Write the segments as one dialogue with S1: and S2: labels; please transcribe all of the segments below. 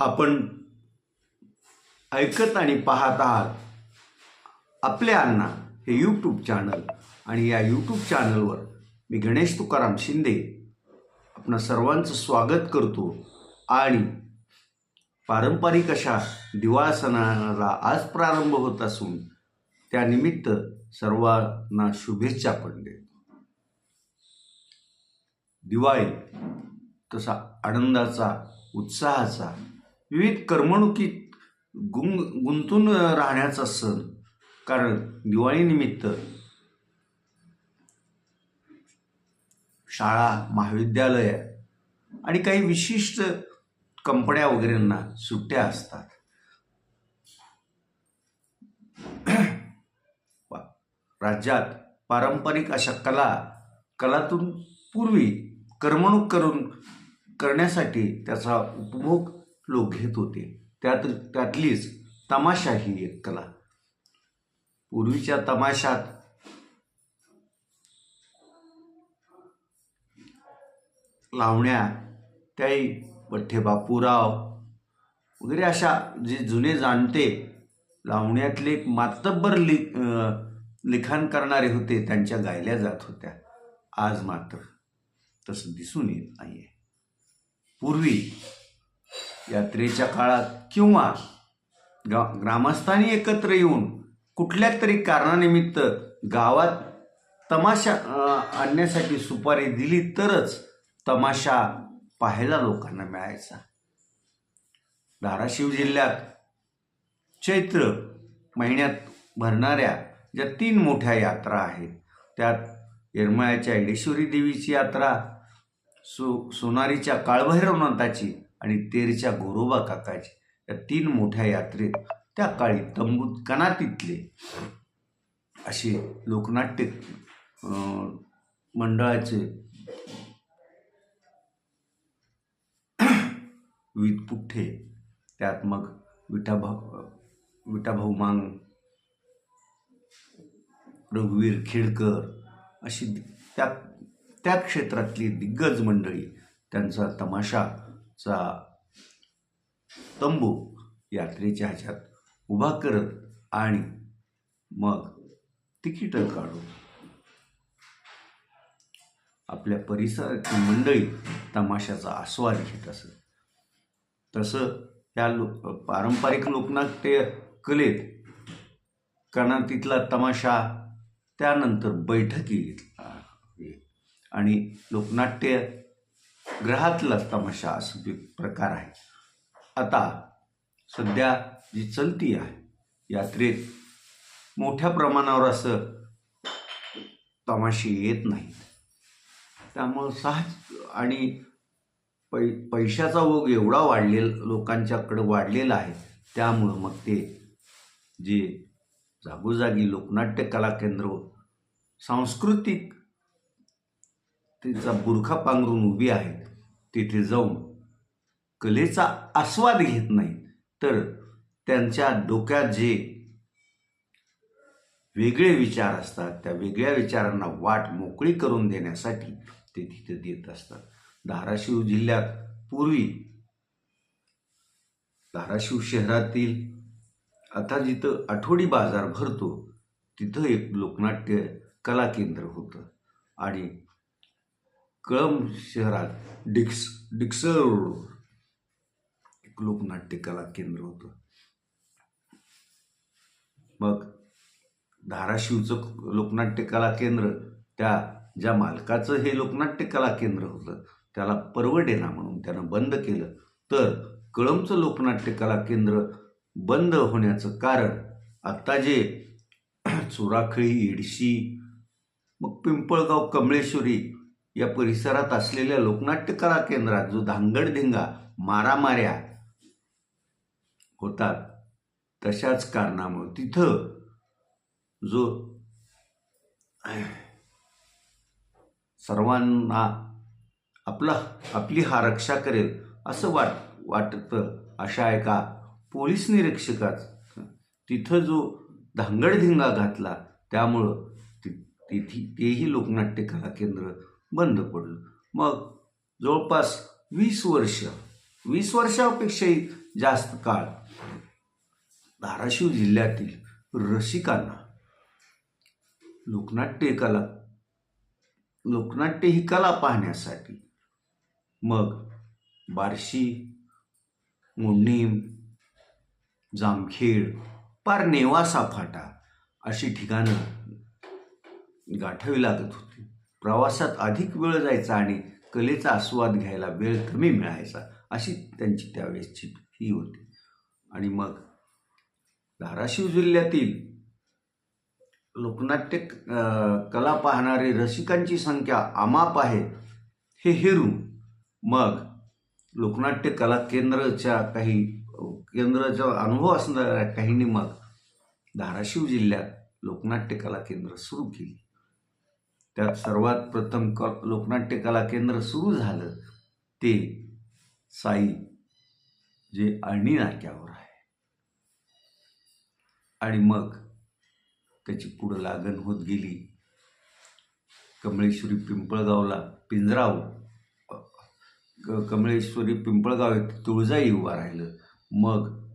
S1: आपण ऐकत आणि पाहत आहात आपले अण्णा हे यूट्यूब चॅनल आणि या यूट्यूब चॅनलवर मी गणेश तुकाराम शिंदे आपणा सर्वांचं स्वागत करतो आणि पारंपरिक अशा दिवाळ सणाला आज प्रारंभ होत असून त्यानिमित्त सर्वांना शुभेच्छा पण देतो. दिवाळी तसा आनंदाचा उत्साहाचा विविध करमणुकीत गुंग गुंतून राहण्याचा सण कारण दिवाळीनिमित्त शाळा महाविद्यालय आणि काही विशिष्ट कंपन्या वगैरेंना सुट्ट्या असतात. राज्यात पारंपरिक अशा कला कलातून पूर्वी करमणूक करून करण्यासाठी त्याचा उपभोग लोक घेत होते. त्यात त्यातलीच तमाशा ही एक कला. पूर्वीच्या तमाशात लावण्या त्याही पठ्ठे बापूराव वगैरे अशा जे जुने जाणते लावण्यातले एक मातब्बर लि लिखाण करणारे होते त्यांच्या गायल्या जात होत्या. आज मात्र तसं दिसून येत नाही आहे पूर्वी यात्रेच्या काळात किंवा गा ग्रामस्थांनी एकत्र येऊन कुठल्या तरी कारणानिमित्त गावात तमाशा आणण्यासाठी सुपारी दिली तरच तमाशा पाहायला लोकांना मिळायचा. धाराशिव जिल्ह्यात चैत्र महिन्यात भरणाऱ्या ज्या तीन मोठ्या यात्रा आहेत त्यात येरमाळ्याच्या येडेश्वरी देवीची यात्रा सु सोनारीच्या काळभैरवनाथाची आणि तेरच्या गोरोबा काकाची या तीन मोठ्या यात्रेत त्या काळी तंबूत कनातीतले असे लोकनाट्य मंडळाचे विविध पुठ्ठे त्यात मग विठाभाऊ विठाभाऊ मांग रघुवीर खेडकर अशी त्या त्या क्षेत्रातली दिग्गज मंडळी त्यांचा तमाशा चा तंबू यात्रेच्या ह्याच्यात उभा करत आणि मग तिकीटं काढून आपल्या परिसराची मंडळी तमाशाचा आस्वाद घेत असत. तसं या लो पारंपरिक लोकनाट्य कलेत कणातीतला तमाशा त्यानंतर बैठकी आणि लोकनाट्य ग्रहातला तमाशा असं प्रकार आहे. आता सध्या जी चलती आहे यात्रेत मोठ्या प्रमाणावर असं तमाशे येत नाहीत. त्यामुळं सहज आणि पै पैशाचा ओघ एवढा वाढलेला लोकांच्याकडं वाढलेला आहे त्यामुळं मग ते जे जागोजागी लोकनाट्य कला केंद्र सांस्कृतिक तिचा बुरखा पांघरून उभी आहेत तिथे जाऊन कलेचा आस्वाद घेत नाही तर त्यांच्या डोक्यात जे वेगळे विचार असतात त्या वेगळ्या विचारांना वाट मोकळी करून देण्यासाठी ते तिथे देत असतात. धाराशिव जिल्ह्यात पूर्वी धाराशिव शहरातील आता जिथं आठवडी बाजार भरतो तिथं एक लोकनाट्य कला केंद्र होतं. आणि कळंब शहरात डिक्स डिक्सर रोड. एक लोकनाट्य कला केंद्र होतं. मग धाराशिवचं लोकनाट्य कला केंद्र त्या ज्या मालकाचं हे लोकनाट्य कला केंद्र होतं त्याला परवडेना म्हणून त्यानं बंद केलं. तर कळंबचं लोकनाट्य कला केंद्र बंद होण्याचं कारण आत्ता जे चोराखळी इडशी मग पिंपळगाव कमळेश्वरी या परिसरात असलेल्या लोकनाट्य कला केंद्रात जो धांगडधिंगा मारामाऱ्या होतात तशाच कारणामुळे तिथं जो सर्वांना आपला आपली हा रक्षा करेल असं वाट वाटतं अशा एका पोलीस निरीक्षकाच. तिथं जो धांगडधिंगा घातला त्यामुळं ति तेही लोकनाट्य कला केंद्र बंद पडलं. मग जवळपास वीस वर्ष वीस वर्षापेक्षाही जास्त काळ धाराशिव जिल्ह्यातील रसिकांना लोकनाट्य कला लोकनाट्य ही कला पाहण्यासाठी मग बार्शी मुंडीम जामखेड पार नेवासा फाटा अशी ठिकाणं गाठावी लागत होती. प्रवासात अधिक वेळ जायचा आणि कलेचा आस्वाद घ्यायला वेळ कमी मिळायचा अशी त्यांची त्यावेळेसची ही होती. आणि मग धाराशिव जिल्ह्यातील लोकनाट्य कला पाहणारे रसिकांची संख्या आमाप आहे हे हेरून मग लोकनाट्य कला केंद्राच्या काही केंद्राचा अनुभव असणाऱ्या काहींनी मग धाराशिव जिल्ह्यात लोकनाट्य कला केंद्र सुरू केली. त्यात सर्वात प्रथम क लोकनाट्य कला केंद्र सुरू झालं ते साई जे अळणी नाक्यावर आहे. आणि मग त्याची पुढं लागण होत गेली. कमळेश्वरी पिंपळगावला पिंजराव क- कमळेश्वरी पिंपळगाव येथे तुळजाई उभा राहिलं. मग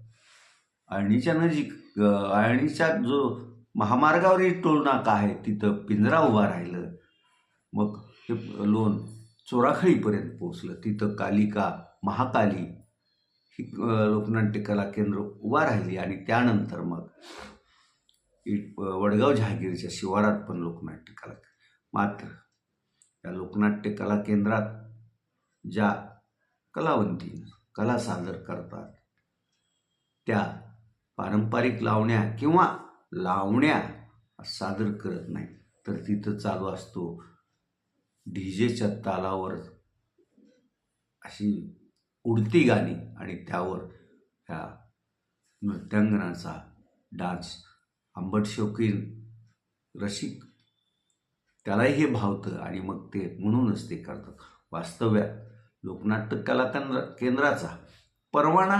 S1: आळणीच्या नजीक आळणीच्या जो महामार्गावरील टोल नाका आहे तिथं पिंजरा उभा राहिलं. मग हे लोण चोराखळीपर्यंत पोहोचलं. तिथं कालिका महाकाली ही लोकनाट्य कला केंद्र उभा राहिली आणि त्यानंतर मग वडगाव जहागीरच्या शिवारात पण लोकनाट्य कला मात्र या लोकनाट्य कला केंद्रात ज्या कलावंती कला सादर करतात त्या पारंपरिक लावण्या किंवा लावण्या सादर करत नाही तर तिथं चालू असतो डीजेच्या तालावर अशी उडती गाणी आणि त्यावर ह्या नृत्यांगनाचा डान्स. आंबट शौकीन रसिक त्यालाही हे भावतं आणि मग ते म्हणूनच ते करतात. वास्तव्यात लोकनाट्य कला केंद्र केंद्राचा परवाना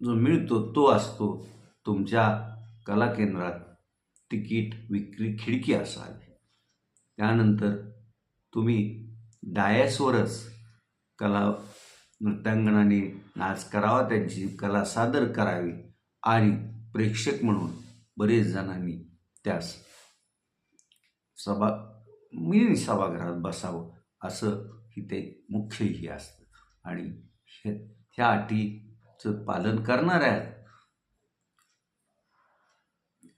S1: जो मिळतो तो असतो तुमच्या कला केंद्रात तिकीट विक्री खिडकी असावी. त्यानंतर तुम्ही डायसवरच कला नृत्यांगणाने नाच करावा त्यांची कला सादर करावी आणि प्रेक्षक म्हणून बरेच जणांनी त्यास सभा मी सभागृहात बसावं असं ही ते मुख्य ही असतं. आणि हे ह्या अटीचं पालन करणाऱ्या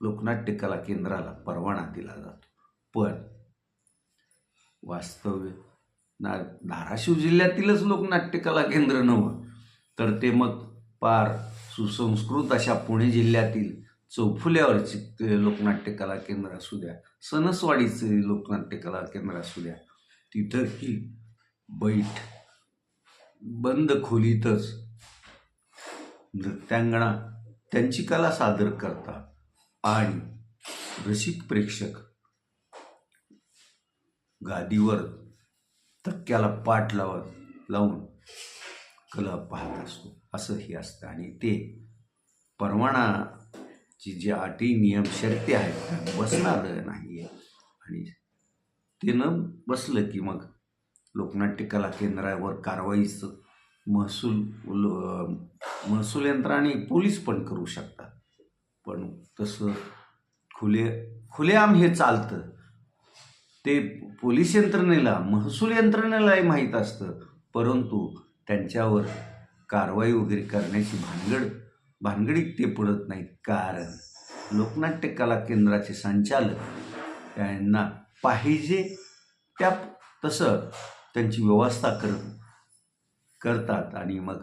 S1: लोकनाट्य कला केंद्राला परवाना दिला जातो. पण वास्तव्य. ना धाराशिव जिल्ह्यातीलच लोकनाट्य कला केंद्र नव्हं. तर ते मग पार सुसंस्कृत अशा पुणे जिल्ह्यातील चौफुल्यावरची लोकनाट्यकला लोकनाट्य कला केंद्र असू द्या सणसवाडीचे लोकनाट्य कला केंद्र असू द्या. तिथंही बैठ बंद खोलीतच नृत्यांगणा त्यांची कला सादर करतात. आणि रसिक प्रेक्षक गादीवर धक्क्याला पाठ लावत लावून कला पाहत असतो. असंही असतं. आणि ते परवानाची जी अटी नियम शर्ती आहेत त्या बसणार नाही आहे आणि ते न बसलं की मग लोकनाट्य कला केंद्रावर कारवाईचं महसूल ल- महसूल यंत्रणा पोलीस पण करू शकतात. पण तसं खुले खुलेआम हे चालतं. ते पोलीस यंत्रणेला महसूल यंत्रणेलाही माहीत असतं. परंतु त्यांच्यावर कारवाई वगैरे करण्याची भानगड भानगडीत ते पडत नाहीत. कारण लोकनाट्य कला केंद्राचे संचालक त्यांना पाहिजे त्या तसं त्यांची व्यवस्था कर करतात आणि मग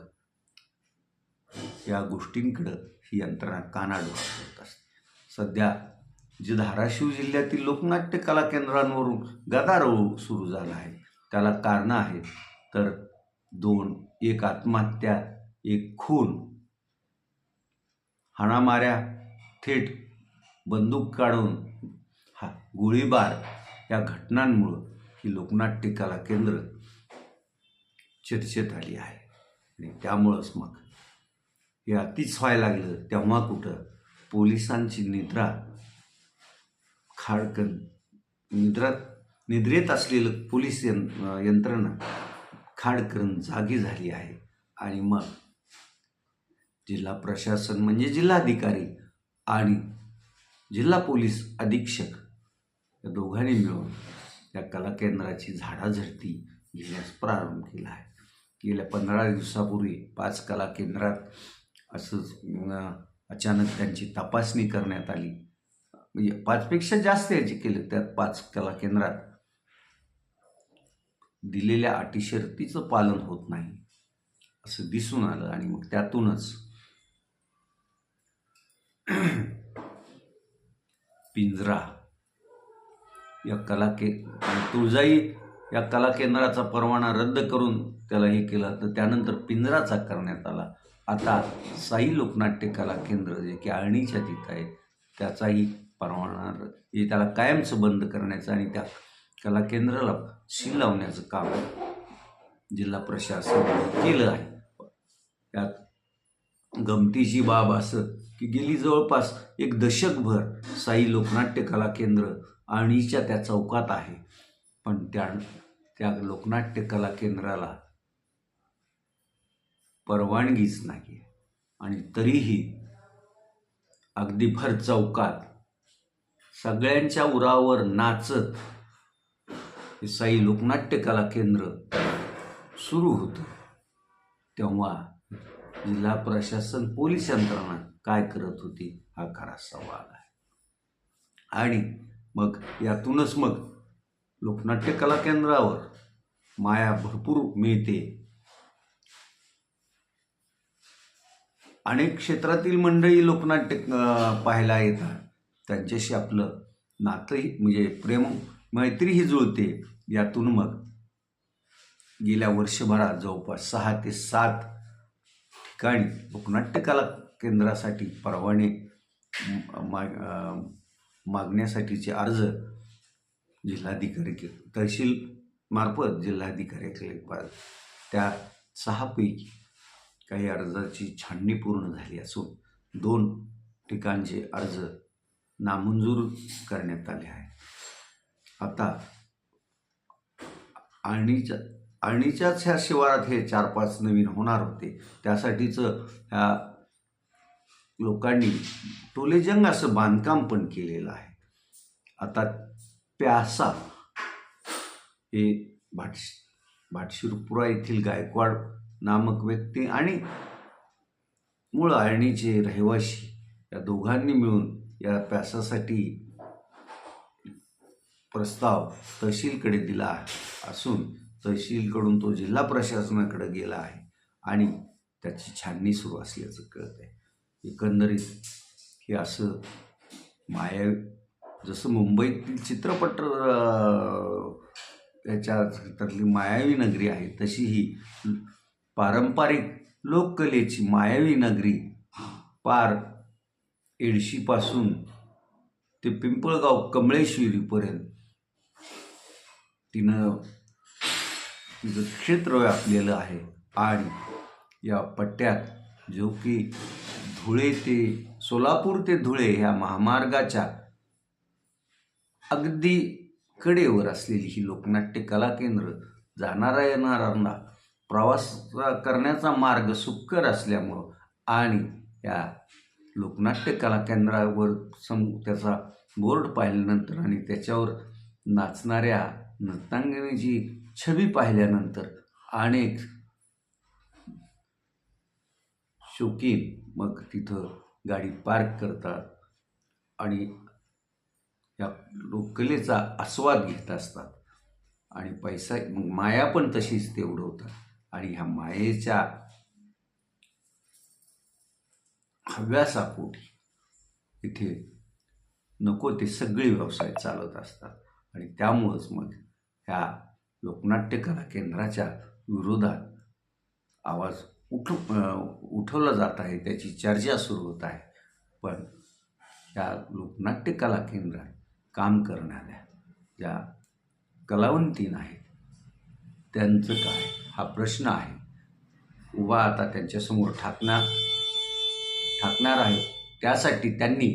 S1: या गोष्टींकडं ही यंत्रणा कानाडोळा करत असते. सध्या जे धाराशिव जिल्ह्यातील लोकनाट्य कला केंद्रांवरून गदारोळ सुरू झाला आहे. त्याला कारणं आहेत तर दोन एक आत्महत्या एक खून हाणामाऱ्या थेट बंदूक काढून हा गोळीबार या घटनांमुळं ही लोकनाट्य कला केंद्र चर्चेत आली आहे. आणि त्यामुळंच मग हे अतिच व्हायला लागलं. तेव्हा कुठं पोलिसांची निद्रा खाडकन निद्रात निद्रेत असलेलं पोलीस यं यंत्रणा खाडकन जागी झाली आहे. आणि मग जिल्हा प्रशासन म्हणजे जिल्हाधिकारी आणि जिल्हा पोलीस अधीक्षक या दोघांनी मिळून या कलाकेंद्राची झाडाझडती घेण्यास प्रारंभ केला आहे. गेल्या पंधरा दिवसापूर्वी पाच कला केंद्रात असंच अचानक त्यांची तपासणी करण्यात आली. म्हणजे पाचपेक्षा जास्त याची केले त्यात पाच कला केंद्रात. दिलेल्या अटीशर्तीचं पालन होत नाही असं दिसून आलं आणि मग त्यातूनच पिंजरा या कला के तुळजाई या कला केंद्राचा परवाना रद्द करून त्याला हे केलं तर त्यानंतर पिंजराचा करण्यात आला. आता साई लोकनाट्य कला केंद्र जे की आळणीच्या तिथं आहे त्याचाही परवाना हे त्याला कायमचं बंद करण्याचं आणि त्या कला केंद्राला शील लावण्याचं काम जिल्हा प्रशासन केलं आहे. त्यात गमतीची बाब असं की गेली जवळपास एक दशकभर साई लोकनाट्य कला केंद्र आणीच्या त्या चौकात आहे. पण त्या त्या लोकनाट्य कला केंद्राला परवानगीच नाही आणि तरीही अगदी भर चौकात सगळ्यांच्या उरावर नाचत हे साई लोकनाट्य कला केंद्र सुरू होतं. तेव्हा जिल्हा प्रशासन पोलीस यंत्रणा काय करत होती हा खरा सवाल आहे. आणि मग यातूनच मग लोकनाट्य कला केंद्रावर माया भरपूर मिळते. अनेक क्षेत्रातील मंडळी लोकनाट्य पाहायला येतात. त्यांच्याशी आपलं नातंही म्हणजे प्रेम मैत्रीही जुळते यातून मग गेल्या वर्षभरात जवळपास सहा ते सात ठिकाणी लोकनाट्य कला केंद्रासाठी परवाने माग मागण्यासाठीचे अर्ज जिल्हाधिकारी के तहसील मार्फत जिल्हाधिकाऱ्याकडे पा- त्या सहापैकी काही अर्जाची छाननी पूर्ण झाली असून दोन ठिकाणचे अर्ज नामंजूर करण्यात आले आहे. आता आळणीच्या आळणीच्याच ह्या शिवारात हे चार पाच नवीन होणार होते. त्यासाठीचं ह्या लोकांनी टोलेजंग असं बांधकाम पण केलेलं आहे. आता प्यासा हे भाट भाटशिरपुरा येथील गायकवाड नामक व्यक्ती आणि मूळ आळणीचे रहिवाशी या दोघांनी मिळून या प्यासासाठी प्रस्ताव तहसीलकडे दिला असून तहसीलकडून तो जिल्हा प्रशासनाकडे गेला आहे आणि त्याची छाननी सुरू असल्याचं कळत आहे. एकंदरीत हे असं माया जसं मुंबईतील चित्रपट त्याच्यातली मायावी नगरी आहे तशी ही पारंपरिक लोककलेची मायावी नगरी पार एडशीपासून ते पिंपळगाव कमळेश्वरीपर्यंत. तिनं तिचं क्षेत्र व्यापलेलं आहे आणि या पट्ट्यात जो की धुळे ते सोलापूर ते धुळे ह्या महामार्गाच्या अगदी कडेवर असलेली ही लोकनाट्य कला केंद्र जाणारा येणाऱ्यांना प्रवास करण्याचा मार्ग सुकर असल्यामुळं आणि या लोकनाट्य कला केंद्रावर सम त्याचा बोर्ड पाहिल्यानंतर आणि त्याच्यावर नाचणाऱ्या नृत्यांगणीची छबी पाहिल्यानंतर अनेक शौकीन मग तिथं गाडी पार्क करतात आणि या लोककलेचा आस्वाद घेत असतात. आणि पैसा मग माया पण तशीच तेवढं होतात. आणि ह्या मायेच्या हव्यासापोटी इथे नको ते सगळे व्यवसाय चालत असतात. आणि त्यामुळंच मग ह्या लोकनाट्य कला केंद्राच्या विरोधात आवाज उठ उठवला जात आहे. त्याची चर्चा सुरू होत आहे. पण या लोकनाट्य कला केंद्रात काम करणाऱ्या ज्या कलावंतीन आहेत त्यांचं काय? हा प्रश्न आहे. उभा आता त्यांच्यासमोर ठाकणार ठाकणार आहे. त्यासाठी त्यांनी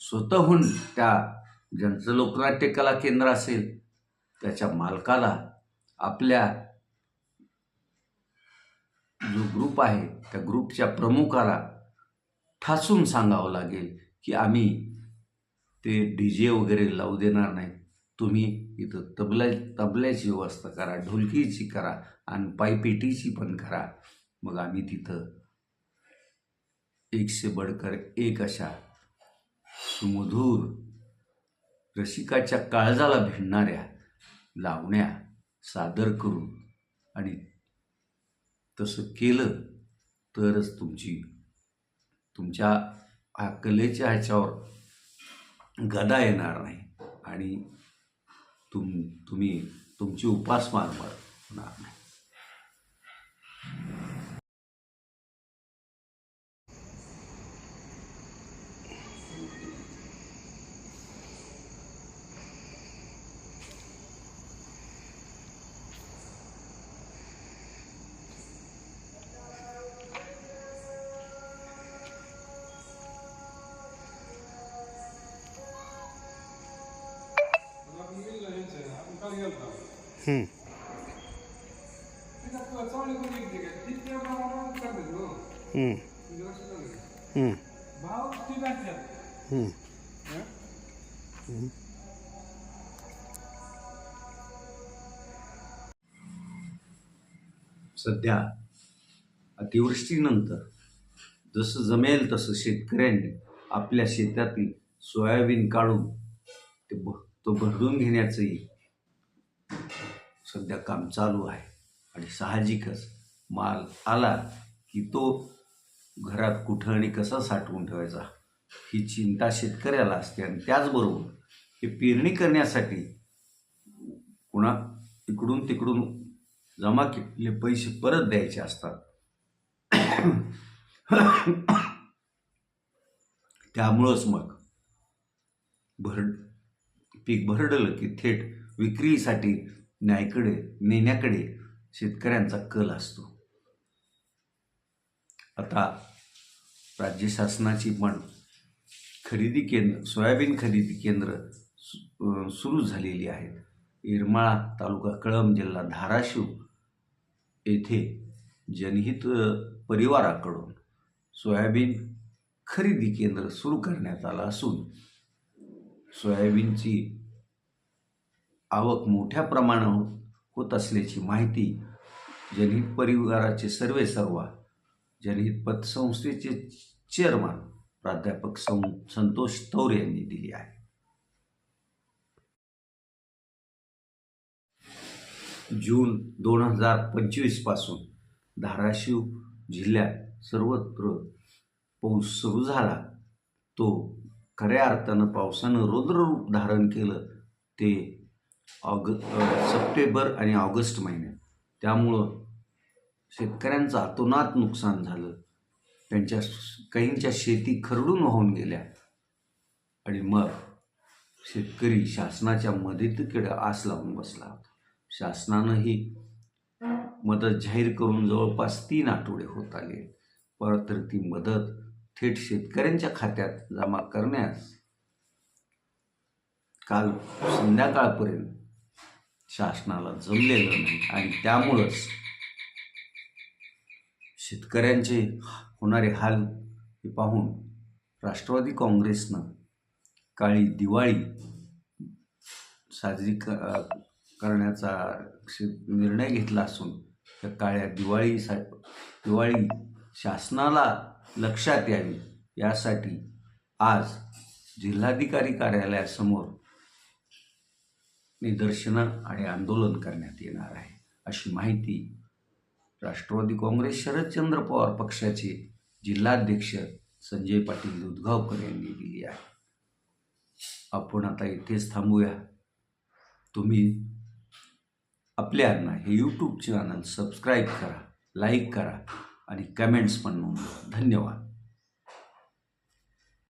S1: स्वतःहून त्या ज्यांचं लोकनाट्य कला केंद्र असेल त्याच्या मालकाला आपल्या जो ग्रुप आहे त्या ग्रुपच्या प्रमुखाला ठासून सांगावं लागेल की आम्ही ते डी जे वगैरे लावू देणार नाही. तुम्ही इथं तबला तबल्याची व्यवस्था करा ढोलकीची करा आणि पायपेटीची पण करा. मग आम्ही तिथं एकशे बडकर एक अशा सुमधूर रसिकाच्या काळजाला भिडणाऱ्या लावण्या सादर करून आणि तसं केलं तरच तुमची तुमच्या हा कलेच्या ह्याच्यावर गदा येणार नाही आणि तुम तुम्ही तुमची उपासमार होणार नाही. सध्या अतिवृष्टीनंतर जसं जमेल तसं शेतकऱ्यांनी आपल्या शेतातील सोयाबीन काढून ते भ तो भरडून घेण्याचंही सध्या काम चालू आहे. आणि साहजिकच माल आला की तो घरात कुठं आणि कसा साठवून ठेवायचा ही चिंता शेतकऱ्याला असते. आणि त्याचबरोबर हे पेरणी करण्यासाठी कुणा इकडून तिकडून जमा केलेले पैसे परत द्यायचे असतात. त्यामुळंच मग भरड पीक भरडलं की थेट विक्रीसाठी न्यायकडे नेण्याकडे शेतकऱ्यांचा कल असतो. आता राज्य शासनाची पण खरेदी केंद्र सोयाबीन खरेदी केंद्र सु- सुरू झालेली आहेत. येरमाळा तालुका कळंब जिल्हा धाराशिव येथे जनहित परिवाराकडून सोयाबीन खरेदी केंद्र सुरू करण्यात आलं असून सोयाबीनची आवक मोठ्या प्रमाणावर होत असल्याची माहिती जनहित परिवाराचे सर्वे सर्वा जनहित पतसंस्थेचे चेअरमन प्राध्यापक सं संतोष तौर यांनी दिली आहे. जून दोन हजार पंचवीसपासून धाराशिव जिल्ह्यात सर्वत्र पाऊस सुरू झाला. तो खऱ्या अर्थानं पावसानं रुद्ररूप धारण केलं ते ऑग सप्टेंबर आणि ऑगस्ट महिन्यात त्यामुळं शेतकऱ्यांचं अतोनात नुकसान झालं. त्यांच्या काहींच्या शेती खरडून वाहून गेल्या. आणि मग शेतकरी शासनाच्या मदतीकडे आस लावून बसला होता. शासनानंही मदत जाहीर करून जवळपास तीन आठवडे होत आले. परत तर ती मदत थेट शेतकऱ्यांच्या खात्यात जमा करण्यास काल संध्याकाळपर्यंत शासनाला जमलेलं नाही आणि त्यामुळंच शेतकऱ्यांचे होणारे हाल हे पाहून राष्ट्रवादी काँग्रेसनं काळी दिवाळी साजरी क करण्याचा निर्णय घेतला असून त्या काळ्या दिवाळी सा दिवाळी शासनाला लक्षात यावी यासाठी आज जिल्हाधिकारी कार्यालयासमोर निदर्शनं आणि आंदोलन करण्यात येणार आहे अशी माहिती राष्ट्रवादी काँग्रेस शरदचंद्र पवार पक्षाचे जिल्हाध्यक्ष संजय पाटील दुधगावकर यांनी दिली आहे. आपण आता इथेच थांबूया. तुम्ही आपल्यांना हे यूट्यूब चॅनल सबस्क्राईब करा लाईक करा आणि कमेंट्स पण नोंदवा. धन्यवाद.